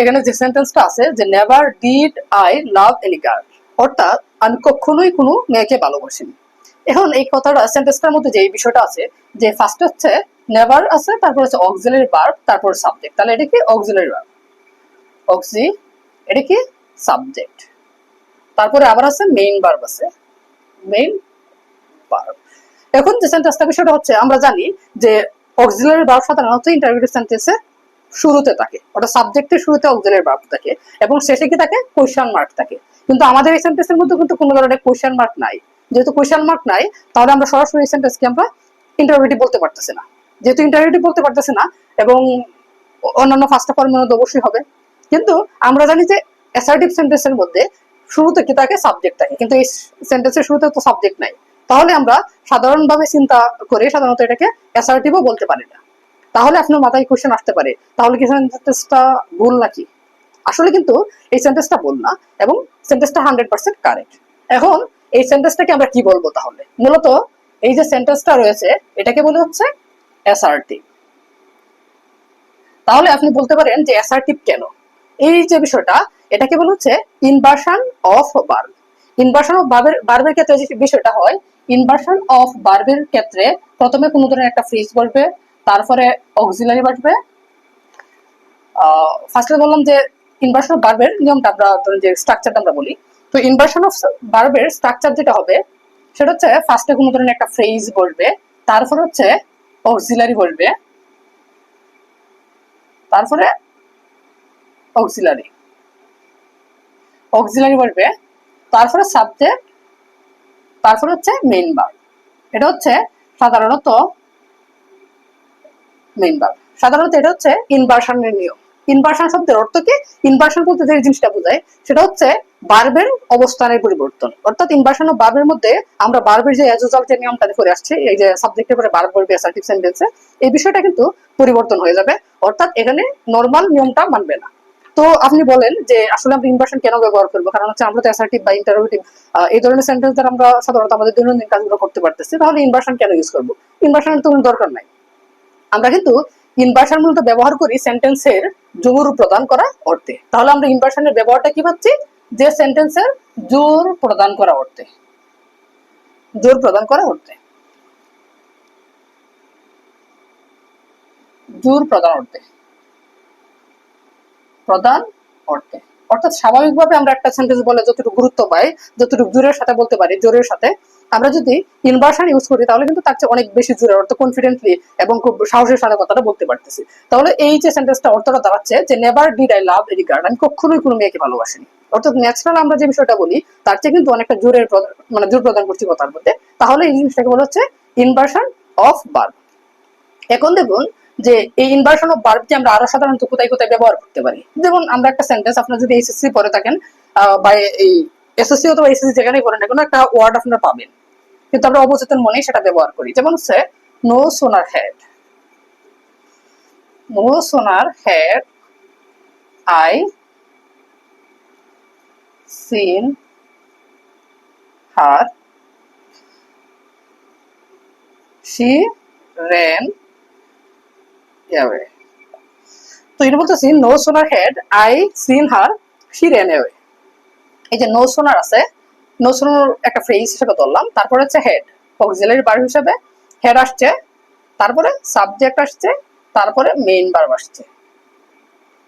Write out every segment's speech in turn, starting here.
এখানে যে সেন্টেন্সটা আছে যে never did I love any girl অর্থাৎ আমি কখনোই কোনো মেয়েকে ভালোবাসিনি। এখন এই কথাটা সেন্টেন্সটার মধ্যে যে বিষয়টা আছে, যে ফার্স্ট হচ্ছে নেভার আছে, তারপর হচ্ছে অক্সিলারি ভার্ব তারপর সাবজেক্ট তাহলে এটা কি অক্সিলারি ভার্ব অক্সি এটা কি সাবজেক্ট তারপরে আবার আছে মেইন ভার্ব আছে। মেইন ভার্ব এখন যে সেন্টেন্সটা বিষয়টা হচ্ছে, আমরা জানি যে অক্সিলারি ভার্ব সাধারণত ইন্টারভিউ সেন্টেন্সে শুরুতে থাকে ওটা সাবজেক্টের শুরুতে অক্সিলারি ভার্ব থাকে এবং শেষে কি থাকে কোয়েশ্চেন মার্ক থাকে কিন্তু আমাদের এই সেন্টেন্সের মধ্যে কিন্তু কোনো ধরনের কোয়েশ্চেন মার্ক নাই। যেহেতু কোয়েশ্চেন মার্ক নাই, তাহলে আমরা সরাসরি এই সেন্টেন্সকে আমরা ইন্টারভিউটি বলতে পারতেছি না। যেহেতু ইন্টারভিউটি বলতে পারতেছি না, এবং অন্যান্য ফার্স্ট ফর্মের মধ্যে অবশ্যই হবে। কিন্তু আমরা জানি যে অ্যাসার্টিভ সেন্টেন্সের মধ্যে শুরুতে কি থাকে সাবজেক্ট থাকে, কিন্তু এই সেন্টেন্সের শুরুতে তো সাবজেক্ট নাই। তাহলে আমরা সাধারণভাবে চিন্তা করে সাধারণত এটাকে অ্যাসার্টিভও বলতে পারি না। তাহলে আপনার মাথায় কোশ্চেন আসতে পারে। তাহলে কি সেন্টেন্সটা ভুল নাকি? আসলে কিন্তু এই সেন্টেন্সটা ভুল না এবং সেন্টেন্সটা হান্ড্রেড পার্সেন্ট কারেক্ট এখন এই সেন্টেন্সটাকে আমরা কি বলব তাহলে? মূলত এই যে সেন্টেন্সটা রয়েছে, এটাকে বলে হচ্ছে অ্যাসার্টিভ তাহলে আপনি বলতে পারেন যে অ্যাসার্টিভ কেন? এই যে বিষয়টা, এটাকে বলা হচ্ছে inversion of verb inversion of বার্বের বার্বের ক্ষেত্রে যে বিষয়টা হয় ইনভার্সন অফ বার্বের ক্ষেত্রে প্রথমে কোনো ধরনের একটা ফ্রিজ বসবে তারপরে অক্সিলারি বসবে ফার্স্টে বললাম যে ইনভার্সন অফ বার্বের নিয়মটা আমরা যে স্ট্রাকচারটা আমরা বলি। তো ইনভার্সন অফ বার্বের স্ট্রাকচার যেটা হবে, সেটা হচ্ছে ফার্স্টে কোনো ধরনের একটা ফ্রেজ বসবে তারপর হচ্ছে অক্সিলারি বসবে তারপরে অক্সিলারি অক্সিলারি বলবে, তারপরে সাবজেক্ট তারপরে হচ্ছে মেইন বার এটা হচ্ছে সাধারণত মেইন বার সাধারণত এটা হচ্ছে ইনভার্সনের নিয়ম। ইনভার্সন শব্দের অর্থ কি? ইনভার্সন বলতে যে জিনিসটা বোঝায়, সেটা হচ্ছে বার্বের অবস্থানের পরিবর্তন। অর্থাৎ ইনভার্সন ও বার্বের মধ্যে আমরা বার্বের যে অ্যাজোজাল যে নিয়মটা করে আসছে, এই যে সাবজেক্টের পরে বার্ব বলবে অ্যাসার্টিভ সেন্টেন্সে এই বিষয়টা কিন্তু পরিবর্তন হয়ে যাবে। অর্থাৎ এখানে নর্মাল নিয়মটা মানবে না। তো আপনি বলেন যে আসলে আমরা ইনভার্সন কেন ব্যবহার করব? কারণ হচ্ছে আমরা তো অ্যাসার্টিভ বা ইন্টারোগেটিভ এই ধরনের সেন্টেন্স দ্বারা আমরা সাধারণত আমাদের দৈনন্দিন কাজগুলো করতে পারতেছি, তাহলে ইনভার্সন কেন ইউজ করব? ইনভার্সনের তো কোনো দরকার নাই। আমরা কিন্তু ইনভার্সন মূলত ব্যবহার করি সেন্টেন্সের জোর প্রদান করা অর্থে। তাহলে আমরা ইনভার্সনের ব্যবহারটা কি পাচ্ছি যে সেন্টেন্সের জোর প্রদান করা অর্থে। জোর প্রদান করা অর্থে। জোর প্রদান অর্থে। প্রদান অর্থে। অর্থাৎ স্বাভাবিকভাবে আমরা একটা সেন্টেন্স বলে যতটুকু গুরুত্ব পাই, যতটুকু জোরের সাথে বলতে পারি, জোরের সাথে আমরা যদি ইনভার্সন ইউজ করি, তাহলে কিন্তু তার চেয়ে অনেক বেশি জোরে অর্থ কনফিডেন্টলি এবং খুব সাহসের সাথে কথাটা বলতে পারতেছি। তাহলে এই যে সেন্টেন্সটা অর্থটা দাঁড়াচ্ছে যে never did I love any girl আমি কখনোই কোনো মেয়েকে ভালোবাসিনি। অর্থাৎ ন্যাচারাল আমরা যে বিষয়টা বলি, তার চেয়ে কিন্তু অনেকটা জোরের মানে জোর প্রদান করছি কথার মধ্যে। তাহলে এই জিনিসটাকে বলা হচ্ছে ইনভার্সন অফ বার্ব এখন দেখুন যে, এই ইনভার্সন অফ ভার্বকে আমরা আরও সাধারণত কোথায় কোথায় ব্যবহার করতে পারি? যেমন আমরা একটা সেন্টেন্স আপনার যদি এসএসসি পড়ে থাকেন বা এই এসএসসি অথবা এসএসসি যেখানেই পড়েন না কোনো, একটা ওয়ার্ড আপনারা পাবেন। কিন্তু আমরা অবচেতন মনেই সেটা ব্যবহার করি। যেমন হচ্ছে no sooner had no sooner had I seen her ran away. তো এটা বলতেছি no sooner had I seen her she ran away এই যে নো সোনার আছে নো সোনার একটা ফ্রেজ হিসেবে ধরলাম, তারপরে হচ্ছে হেড অক্সিলারি বার হিসেবে হেড আসছে, তারপরে সাবজেক্ট আসছে, তারপরে মেইন বার আসছে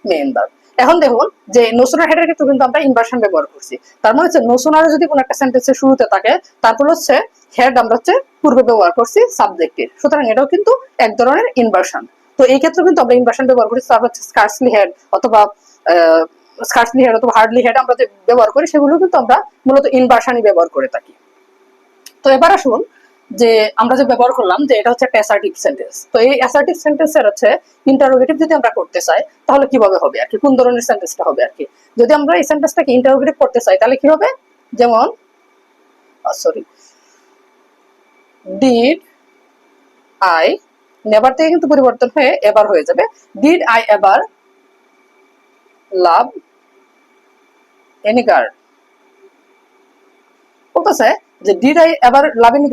মেইন বার এখন দেখুন যে নোসোনার হেডের ক্ষেত্রে কিন্তু আমরা ইনভার্সন ব্যবহার করছি। তার মানে হচ্ছে নোসোনার যদি কোনো একটা সেন্টেন্সের শুরুতে থাকে, তারপর হচ্ছে হেড আমরা হচ্ছে পূর্বে ব্যবহার করছি সাবজেক্টের সুতরাং এটাও কিন্তু এক ধরনের ইনভার্সন তো এই ক্ষেত্রে কিন্তু আমরা ইনভার্সন ব্যবহার করি তারপর হচ্ছে স্কার্সলি হেড অথবা স্কার্সলি হেড অথবা হার্ডলি হেড আমরা যে ব্যবহার করি, সেগুলো কিন্তু আমরা মূলত ইনভার্সনই ব্যবহার করে থাকি। তো এবার আসুন যে আমরা যে ব্যবহার করলাম, যে এটা হচ্ছে একটা অ্যাসার্টিভ সেন্টেন্স তো এই অ্যাসার্টিভ সেন্টেন্সের হচ্ছে ইন্টারোগেটিভ যদি আমরা করতে চাই, তাহলে কীভাবে হবে আর কি? কোন ধরনের সেন্টেন্সটা হবে আর কি? যদি আমরা এই সেন্টেন্সটাকে ইন্টারোগেটিভ করতে চাই, তাহলে কি হবে? যেমন সরি ডিড আই নেভার থেকে কিন্তু পরিবর্তন হয়ে এবার হয়ে যাবে। ডিড আই এবার লাভ এনি বলতেছে যে ডিড আই এবার লাভ এনি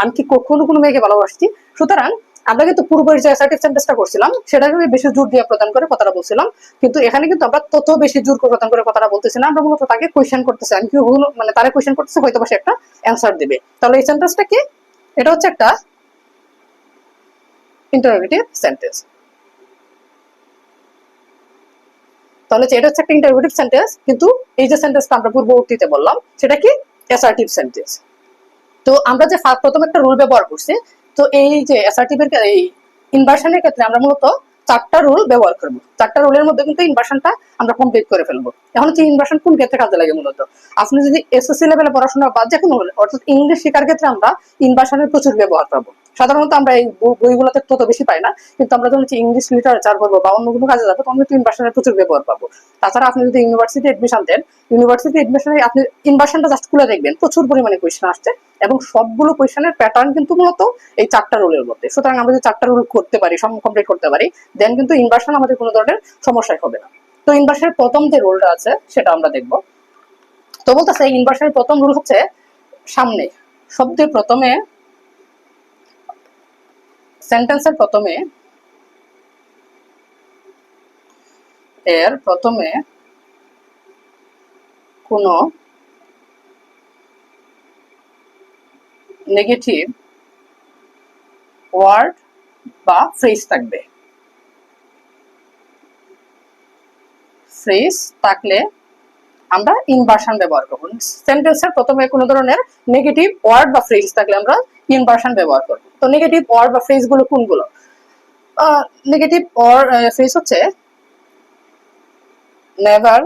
আমি কি কখনো কোনো মেয়েকে ভালোবাসছি? সুতরাং আমরা কিন্তু পূর্বের যে অ্যাসার্টিভ করছিলাম সেটাকে বেশি জোর দিয়ে প্রদান করে কথাটা বলছিলাম। কিন্তু এখানে কিন্তু আমরা তত বেশি জোর করে প্রদান করে কথাটা বলতেছি না। আমরা মূলত তাকে কোয়েশ্চেন করতেছি। আমি কি মানে তারা করতেছে, হয়তো সে একটা অ্যান্সার দিবে। তাহলে এই সেন্টেন্সটা কি? এটা হচ্ছে একটা ইন্টারোগেটিভ সেন্টেন্স তাহলে এটা হচ্ছে একটা ইন্টারোগেটিভ সেন্টেন্স কিন্তু এই যে সেন্টেন্সটা আমরা পূর্ববর্তীতে বললাম, সেটা কি? অ্যাসার্টিভ সেন্টেন্স তো আমরা যে প্রথম একটা রুল ব্যবহার করছি, তো এই যে অ্যাসার্টিভের এই ইনভার্সনের ক্ষেত্রে আমরা মূলত চারটা রুল ব্যবহার করব। চারটা রুলের মধ্যে কিন্তু ইনভার্সনটা আমরা কমপ্লিট করে ফেলব। এখন হচ্ছে ইনভার্সন কোন ক্ষেত্রে কাজে লাগে মূলত? আপনি যদি এসএসসি লেভেলে পড়াশোনা বা যে কোনো অর্থাৎ ইংলিশ শেখার ক্ষেত্রে আমরা ইনভার্সনের প্রচুর ব্যবহার পাবো। সাধারণত আমরা এই বই- বইগুলোতে তত বেশি পাই না, কিন্তু আমরা যখন ইংলিশ লিটারেচার করব বা অন্য কোনো কাজে যাব, তখন কিন্তু ইনভার্সনের প্রচুর ব্যবহার পাবো। তাছাড়া আপনি যদি ইউনিভার্সিটি এডমিশন দেন ইউনিভার্সিটি এডমিশনে আপনি ইনভার্সনটা জাস্ট খুলে দেখবেন, প্রচুর পরিমাণে কোয়েশ্চেন আসছে এবং সবগুলো কোয়েশনের প্যাটার্ন কিন্তু মূলত এই চারটা রুলের মধ্যে। সুতরাং আমরা যদি চারটা রুল করতে পারি সব কমপ্লিট করতে পারি দেন কিন্তু ইনভার্সন আমাদের কোনো ধরনের সমস্যাই হবে না। তো ইনভার্সনের প্রথম যে রুলটা আছে, সেটা আমরা দেখব। তো বলতেছে ইনভার্সনের প্রথম রুল হচ্ছে সামনে। শব্দের প্রথমে সেন্টেন্সের প্রথমে এর প্রথমে কোনো নেগেটিভ ওয়ার্ড বা ফ্রেজ থাকবে। ফ্রেজ থাকলে আমরা ইনভার্সন ব্যবহার করব। সেন্টেন্সের প্রথমে কোনো ধরনের নেগেটিভ ওয়ার্ড বা ফ্রেজ থাকলে আমরা ইনভার্সন ব্যবহার করব। তো নেগেটিভ ওয়ার্ড বা গুলো কোনগুলো? নেগেটিভ ওয়ার্ড ফ্রেজ হচ্ছে never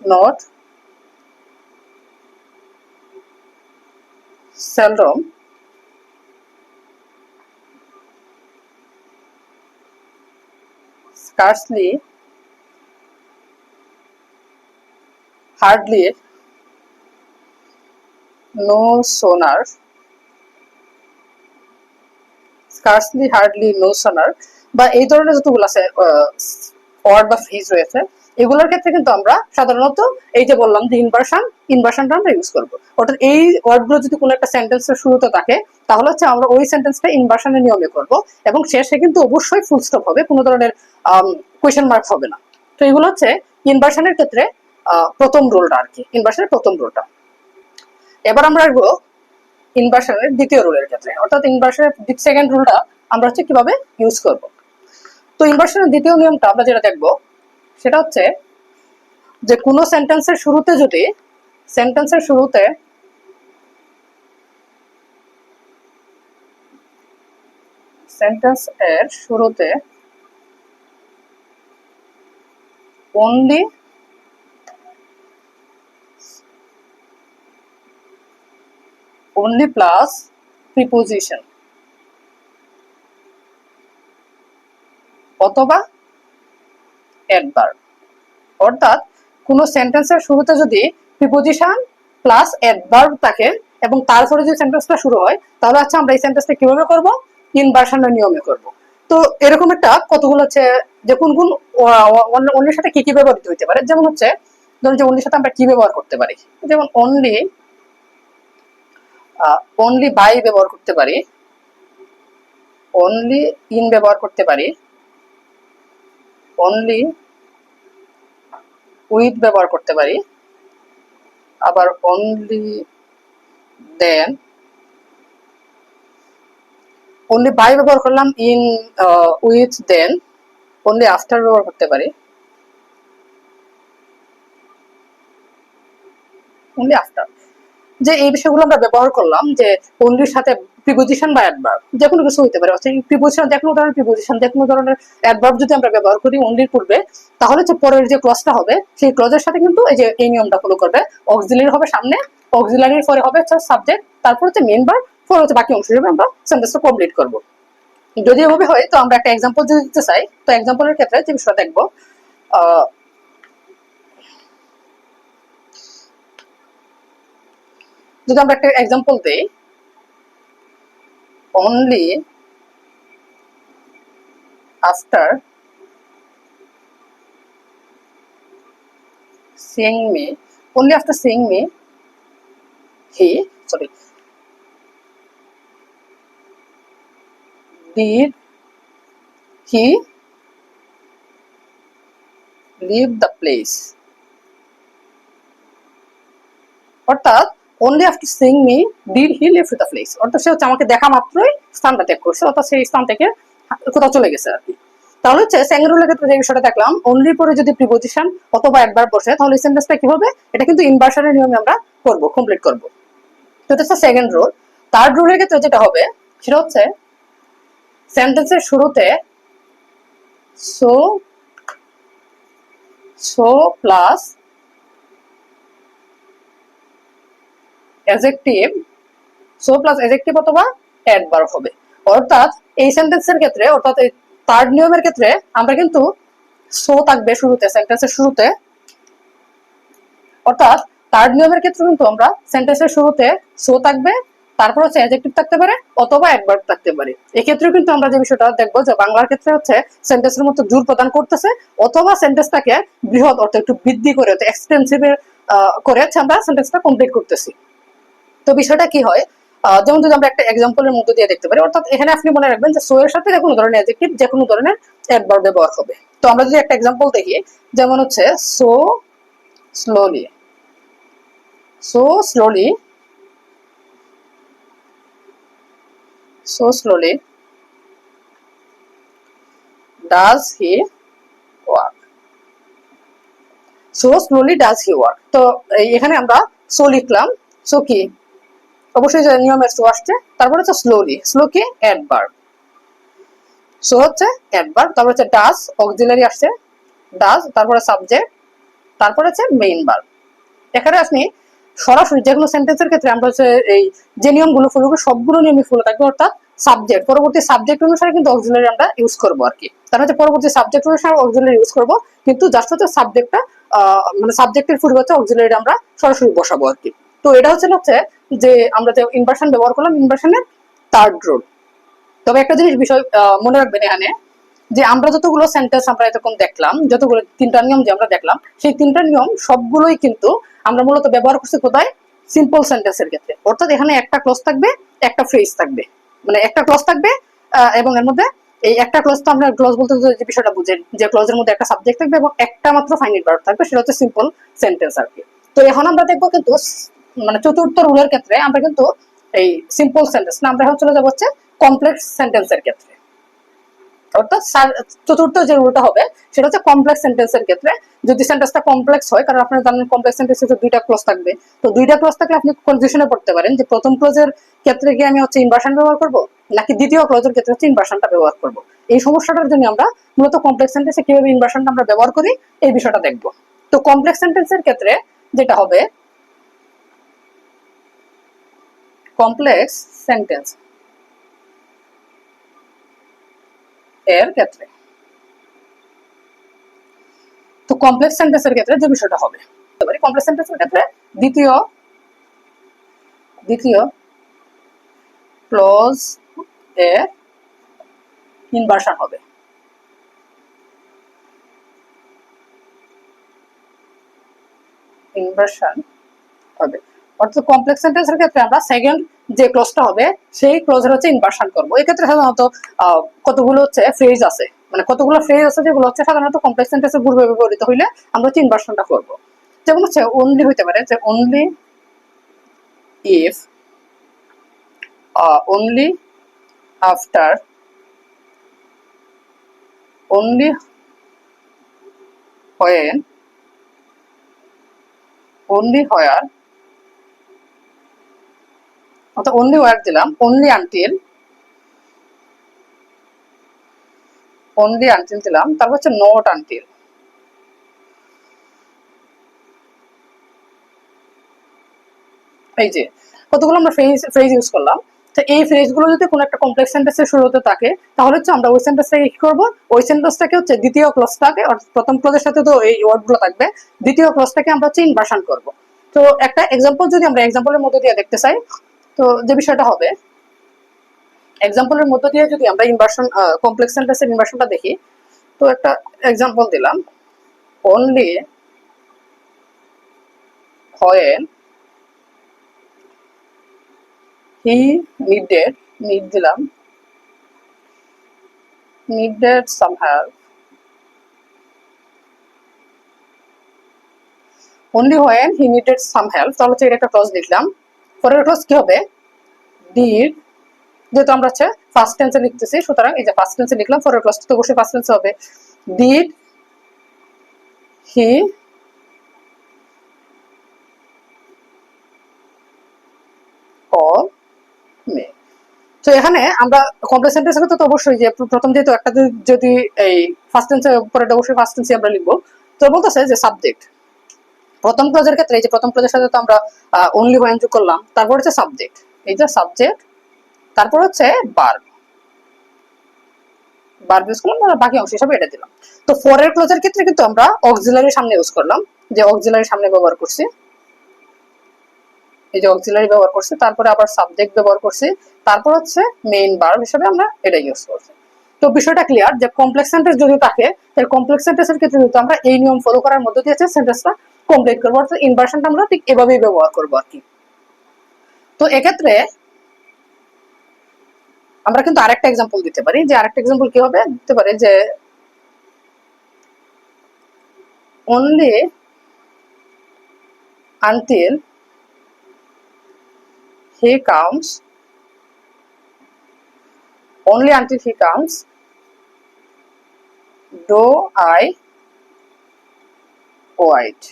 not seldom, scarcely, hardly, no sooner scarcely, hardly no sooner বা এই ধরনের যতগুলো আছে ওয়ার্ড বা ফ্রেজ রয়েছে, এগুলোর ক্ষেত্রে কিন্তু আমরা সাধারণত এই যে বললাম যে ইনভার্সন ইনভার্সনটা আমরা ইউজ করব। অর্থাৎ এই ওয়ার্ডগুলো যদি কোনো একটা সেন্টেন্সের শুরুতে থাকে, তাহলে হচ্ছে আমরা ওই সেন্টেন্সটা ইনভার্সনের নিয়মে করব এবং শেষে কিন্তু অবশ্যই ফুল স্টপ হবে, কোনো ধরনের কোয়েশ্চেন মার্ক হবে না। তো এগুলো হচ্ছে ইনভার্সনের ক্ষেত্রে প্রথম রোলটা আর কি ইনভার্সনের প্রথম রোলটা এবার আমরা ইনভার্সনের দ্বিতীয় রুলের ক্ষেত্রে। অর্থাৎ ইনভার্সনের সেকেন্ড রুলটা আমরা হচ্ছে কীভাবে ইউজ করব। তো ইনভার্সনের দ্বিতীয় নিয়মটা আমরা যেটা দেখব, সেটা হচ্ছে যে কোনো সেন্টেন্সের শুরুতে যদি সেন্টেন্সের শুরুতে সেন্টেন্স এর শুরুতে অনলি only plus preposition. অথবা অ্যাডভার্ব অর্থাৎ কোনো সেন্টেন্সের শুরুতে যদি প্রিপোজিশন প্লাস অ্যাডভার্ব থাকে এবং তারপরে যদি সেন্টেন্সটা শুরু হয়, তাহলে আচ্ছা আমরা এই সেন্টেন্সটা কীভাবে করব? ইনভার্সনের নিয়মে করব। তো এরকম একটা কতগুলো হচ্ছে, যে কোন কোন অন্যের সাথে কি কি ব্যবহৃত হইতে পারে? যেমন হচ্ছে, ধরুন যে অন্যের সাথে আমরা কি ব্যবহার করতে পারি? যেমন অনলি অনলি বাই ব্যবহার করতে পারি। অনলি ইন ব্যবহার করতে পারি। অনলি উইথ ব্যবহার করতে পারি। আবার অনলি দেন অনলি বাই ব্যবহার করলাম in with then only after ব্যবহার করতে পারি। অনলি আফটার যে এই বিষয়গুলো আমরা ব্যবহার করলাম যে অনলির সাথে প্রিপোজিশন বা অ্যাডভার্ব যে কোনো কিছু হইতে পারে। অর্থাৎ প্রিপোজিশন যে কোনো ধরনের প্রিপোজিশন যে কোনো ধরনের অ্যাডভার্ব যদি আমরা ব্যবহার করি অনলির পূর্বে তাহলে হচ্ছে পরের যে ক্লজটা হবে সেই ক্লজের সাথে কিন্তু এই যে এই নিয়মটা ফলো করবে। অক্সিলারি হবে সামনে অক্সিলারির পরে হবে হচ্ছে সাবজেক্ট তারপর হচ্ছে মেন বার পরে হচ্ছে বাকি অংশ হিসেবে আমরা সেন্টেন্সটা কমপ্লিট করব। যদি এভাবে হয় তো আমরা একটা এক্সাম্পল যদি দিতে চাই তো এক্সাম্পলের ক্ষেত্রে যে বিষয়টা দেখব আহ, যদি আমরা একটা এক্সাম্পল দেই only after seeing me only after seeing me he sorry did he leave the place অর্থাৎ only after seeing me did he leave the place অর্থাৎ সে হচ্ছে আমাকে দেখা মাত্রই স্থানটা ত্যাগ করছে, অর্থাৎ সেই স্থান থেকে কোথাও চলে গেছে আর কি। তাহলে হচ্ছে স্যাঙ্গেরুলের ক্ষেত্রে যে বিষয়টা দেখলাম অনলি পরে যদি প্রিপোজিশন অথবা একবার বসে, তাহলে সেন্টেন্সটা কি হবে এটা কিন্তু ইনভার্সনের নিয়মে আমরা করব কমপ্লিট করব। তো এটা হচ্ছে সেকেন্ড রুল থার্ড রুলের ক্ষেত্রে যেটা হবে, সেটা হচ্ছে সেন্টেন্সের শুরুতে so so plus adjective so plus adjective অথবা হবে। অর্থাৎ এই সেন্টেন্সের ক্ষেত্রে, অর্থাৎ এই থার্ড নিয়মের ক্ষেত্রে আমরা কিন্তু সো থাকবে শুরুতে সেন্টেন্সের শুরুতে। অর্থাৎ থার্ড নিয়মের ক্ষেত্রে কিন্তু আমরা সেন্টেন্সের শুরুতে সো থাকবে, তারপর হচ্ছে অ্যাডজেক্টিভ থাকতে পারে অথবা অ্যাডভার্ব থাকতে পারে। এক্ষেত্রে কিন্তু আমরা যে বিষয়টা দেখব যে বাংলার ক্ষেত্রে হচ্ছে সেন্টেন্সের মতো জোর প্রদান করতেছে, অথবা সেন্টেন্সটাকে বৃহৎ অর্থ একটু বৃদ্ধি করে এক্সটেন্সিভ করে হচ্ছে আমরা সেন্টেন্সটা কমপ্লিট করতেছি। তো বিষয়টা কি হয়? যেমন যদি আমরা একটা এক্সাম্পলের মধ্যে দিয়ে দেখতে পারি, অর্থাৎ এখানে আপনি মনে রাখবেন যে সো এর সাথে কোনো ধরনের অ্যাডজেক্টিভ যে কোনো ধরনের অ্যাডভার্ব ব্যবহার হবে। তো আমরা যদি একটা এক্সাম্পল দেখি, যেমন হচ্ছে so slowly so slowly so slowly does he work so slowly does he work তো এখানে আমরা সো লিখলাম। সো কি? অবশ্যই নিয়মের সো আসছে, তারপর হচ্ছে স্লোলি স্লো কি অ্যাডভার্ব সো হচ্ছে অ্যাডভার্ব তারপর হচ্ছে ডাস অক্সিলারি আসছে ডাস তারপরে সাবজেক্ট তারপর হচ্ছে মেইন ভার্ব এখানে আপনি সরাসরি যে কোনো সেন্টেন্সের ক্ষেত্রে আমরা হচ্ছে এই যে নিয়মগুলো ফলো করি সবগুলো নিয়মই ফলো থাকবে, অর্থাৎ সাবজেক্ট পরবর্তী সাবজেক্ট অনুসারে কিন্তু অক্সিলারি আমরা ইউজ করব আর কি। তার হচ্ছে পরবর্তী সাবজেক্ট অনুসারে অক্সিলারি ইউজ করব, কিন্তু জাস্ট হচ্ছে সাবজেক্টটা মানে সাবজেক্টের পরিবর্তে অক্সিলারি আমরা সরাসরি বসাবো আর কি। তো এটা হচ্ছে হচ্ছে যে আমরা যে ইনভার্সন ব্যবহার করলাম ইনভার্সনের থার্ড রুল তবে একটা জিনিস বিষয় মনে রাখবেন এখানে যে আমরা যতগুলো সেন্টেন্স আমরা এতক্ষণ দেখলাম, যতগুলো তিনটা নিয়ম যে আমরা দেখলাম, সেই তিনটা নিয়ম সবগুলোই কিন্তু আমরা মূলত ব্যবহার করছি কোথায়? সিম্পল সেন্টেন্সের ক্ষেত্রে। অর্থাৎ এখানে একটা ক্লজ থাকবে, একটা ফ্রেজ থাকবে। মানে একটা ক্লজ থাকবে এবং এর মধ্যে এই একটা ক্লজ তো আমরা ক্লজ বলতে যে বিষয়টা বুঝেন, যে ক্লজের মধ্যে একটা সাবজেক্ট থাকবে এবং একটা মাত্র ফাইনাল ভার্ব থাকবে, সেটা হচ্ছে সিম্পল সেন্টেন্স আর কি। তো এখন আমরা দেখব কিন্তু মানে চতুর্থ রুলের ক্ষেত্রে আমরা কিন্তু এই সিম্পল সেন্টেন্স না, আমরা চলে যাব হচ্ছে কমপ্লেক্স সেন্টেন্সের ক্ষেত্রে। অর্থাৎ চতুর্থ যে রুলটা হবে, সেটা হচ্ছে কমপ্লেক্স সেন্টেন্সের ক্ষেত্রে। যদি সেন্টেন্সটা কমপ্লেক্স হয়, কারণ আপনারা জানেন কমপ্লেক্স সেন্টেন্সে তো দুইটা ক্লজ থাকবে, তো দুইটা ক্লজ থাকলে আপনি কনফিউশনে পড়তে পারেন যে প্রথম ক্লজের ক্ষেত্রে গিয়ে আমি হচ্ছে ইনভার্সন ব্যবহার করব, নাকি দ্বিতীয় ক্লজের ক্ষেত্রে হচ্ছে ইনভার্সনটা ব্যবহার করব? এই সমস্যাটার জন্য আমরা মূলত কমপ্লেক্স সেন্টেন্সে কীভাবে ইনভার্সনটা আমরা ব্যবহার করি, এই বিষয়টা দেখব। তো কমপ্লেক্স সেন্টেন্সের ক্ষেত্রে যেটা হবে কমপ্লেক্স সেন্টেন্স এর ক্ষেত্রে। তো কমপ্লেক্স সেন্টেন্সের ক্ষেত্রে যে বিষয়টা হবে। কমপ্লেক্স সেন্টেন্সের ক্ষেত্রে দ্বিতীয় দ্বিতীয় ক্লোজ এর ইনভার্সন হবে। ইনভার্সন হবে। অর্থাৎ কমপ্লেক্স সেন্টেন্সের ক্ষেত্রে আমরা সেকেন্ড যে ক্লোজটা হবে, সেই ক্লোজের হচ্ছে ইনভার্সন করব। এই ক্ষেত্রে সাধারণত কতগুলো হচ্ছে ফ্রেজ আছে মানে কতগুলো ফ্রেজ আছে যেগুলো হচ্ছে সাধারণত কমপ্লেক্স সেন্টেন্সে পূর্বে ব্যবহৃত হইলে আমরা হচ্ছে ইনভার্সনটা করব। যেমন হচ্ছে অনলি হইতে পারে যে only if only after only when only where অর্থাৎ অনলি ওয়ার দিলাম অনলি আনটিল অনলি আনটিল দিলাম, তারপর হচ্ছে নট আনটিল এই যে, কতগুলো আমরা ফ্রেজ ফ্রেজ ইউজ করলাম? তো এই ফ্রেজগুলো যদি কোনো একটা কমপ্লেক্স সেন্টেন্সের শুরুতে থাকে, তাহলে হচ্ছে আমরা ওই সেন্টেন্সটাকে কি করব? ওই সেন্টেন্সটাকে হচ্ছে দ্বিতীয় ক্লসটাকে প্রথম ক্লসের সাথে তো এই ওয়ার্ডগুলো থাকবে, দ্বিতীয় ক্লসটাকে আমরা হচ্ছে ইনভার্সন করব। তো একটা এক্সাম্পল যদি আমরা এক্সাম্পলের মধ্যে দিয়ে দেখতে চাই তো যে বিষয়টা হবে এক্সাম্পলের মধ্য দিয়ে যদি আমরা ইনভার্সন কমপ্লেক্স সেন্টেন্সের ইনভার্সনটা দেখি, তো একটা এক্সাম্পল দিলাম। Only when he needed, need দিলাম, needed some help only when he needed some help তাহলে হচ্ছে এটা একটা ক্লজ লিখলাম। পরের ক্লজ কি হবে? ডিড যেহেতু আমরা হচ্ছে ফার্স্ট টেন্সে লিখতেছি, সুতরাং এই যে ফার্স্ট টেন্সে লিখলাম, পরের ক্লজ তো অবশ্যই ফার্স্ট টেন্সে হবে। ডিড হি তো এখানে আমরা কমপ্লেক্স সেন্টেন্সের ক্ষেত্রে তো অবশ্যই যে প্রথম যেহেতু একটা যদি- এই ফার্স্ট টেন্সের পরে অবশ্যই ফার্স্ট টেন্সে আমরা লিখব, তো বলতেছে যে সাবজেক্ট প্রথম ক্লোজের ক্ষেত্রে, এই যে প্রথম ক্লোজের সাথে তো আমরা অনলি হোয়েন যোগ করলাম, তারপর হচ্ছে সাবজেক্ট এই যে সাবজেক্ট তারপর হচ্ছে বার্ব বার্ব ইউজ করলাম আর বাকি অংশ হিসাবে এটা দিলাম। তো ফরের ক্লোজের ক্ষেত্রে কিন্তু আমরা অক্সিলারি সামনে ইউজ করলাম, যে অক্সিলারি সামনে ব্যবহার করছি। এই যে অক্সিলারি ব্যবহার করছি, তারপরে আবার সাবজেক্ট ব্যবহার করছি, তারপর হচ্ছে মেইন ভার্ব হিসেবে আমরা এটা ইউজ করছি। তো বিষয়টা ক্লিয়ার যে কমপ্লেক্স সেন্টেন্স যদি থাকে, তাহলে কমপ্লেক্স সেন্টেন্সের ক্ষেত্রে কিন্তু আমরা এই নিয়ম ফলো করার মধ্যে দিয়ে সেন্টেন্সটা কমপ্লিট করব, অর্থাৎ ইনভার্সনটা আমরা ঠিক এভাবেই ব্যবহার করব আর কি। তো এক্ষেত্রে আমরা কিন্তু আরেকটা এক্সাম্পল দিতে পারি, যে আরেকটা এক্সাম্পল কি হবে? দিতে পারি যে only until he comes, only until he comes, do I wait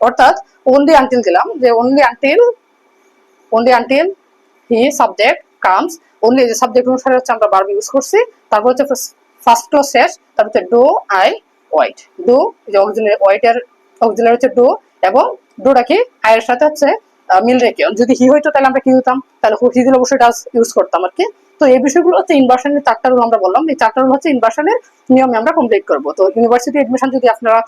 অর্থাৎ only until দিলাম যে only until only until he subject comes only যে সাবজেক্ট অনুসারে হচ্ছে আমরা ভার্ব ইউজ করছি, তারপর হচ্ছে ফার্স্ট ক্লজ শেষ তারপর হচ্ছে ডো আই ওয়াইট ডো যে অক্সিলারি ওয়াইট এর অক্সিলারি হচ্ছে ডো এবং ডোটা কি? আয়ের সাথে হচ্ছে মিল রেখে যদি হি হইতো তাহলে আমরা কি হতাম তাহলে হি দিলে অবশ্যই ডাস ইউজ করতাম আর কি। তো এই বিষয়গুলো হচ্ছে ইনভার্সনের চারটা রুল আমরা বললাম। এই চারটা রুল হচ্ছে ইনভার্সনের নিয়মে আমরা কমপ্লিট করব। তো ইউনিভার্সিটি এডমিশন যদি আপনারা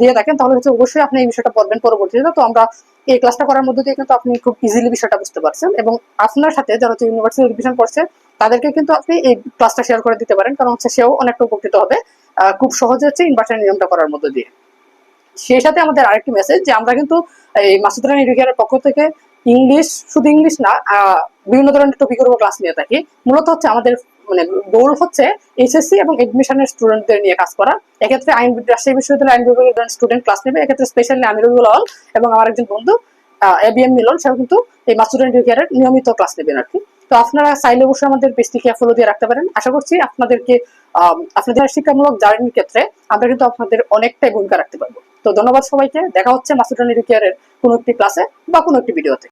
দিয়ে থাকেন, তাহলে হচ্ছে অবশ্যই আপনি এই বিষয়টা পড়বেন পরবর্তীতে। তো আমরা এই ক্লাসটা করার মধ্যে দিয়ে কিন্তু আপনি খুব ইজিলি বিষয়টা বুঝতে পারছেন এবং আপনার সাথে যারা হচ্ছে ইউনিভার্সিটি এডমিশন করছে, তাদেরকে কিন্তু আপনি এই ক্লাসটা শেয়ার করে দিতে পারেন। কারণ হচ্ছে সেও অনেকটা উপকৃত হবে খুব সহজে হচ্ছে ইনভার্সনের নিয়মটা করার মধ্যে দিয়ে। সেই সাথে আমাদের আরেকটি মেসেজ যে আমরা কিন্তু এই মাসুদ রানী এডুকেয়ারের পক্ষ থেকে ইংলিশ শুধু ইংলিশ না বিভিন্ন ধরনের টপিকের উপর ক্লাস নিয়ে থাকি। মূলত হচ্ছে আমাদের মানে গোল হচ্ছে এইচএসসি এবং এডমিশনের স্টুডেন্টদের নিয়ে কাজ করা। এক্ষেত্রে আইন, রাজশাহী বিশ্ববিদ্যালয় আইন বিভাগের স্টুডেন্ট ক্লাস নেবে। এক্ষেত্রে স্পেশালি আমি রবিউল আওয়াল এবং আমার একজন বন্ধু এবিএম মিলন। সেও কিন্তু এই মাসুদ রানী এডুকেয়ারের নিয়মিত ক্লাস নেবেন আর কি। তো আপনারা চাইলে অবশ্যই আমাদের পেজটিকে ফলো দিয়ে রাখতে পারেন। আশা করছি আপনাদেরকে আপনাদের শিক্ষামূলক জার্নির ক্ষেত্রে আমরা কিন্তু আপনাদের অনেকটাই ভূমিকা রাখতে পারব। তো ধন্যবাদ সবাইকে। দেখা হচ্ছে মাসুদানি রুকিয়ারের কোনো একটি ক্লাসে বা কোনো একটি ভিডিওতে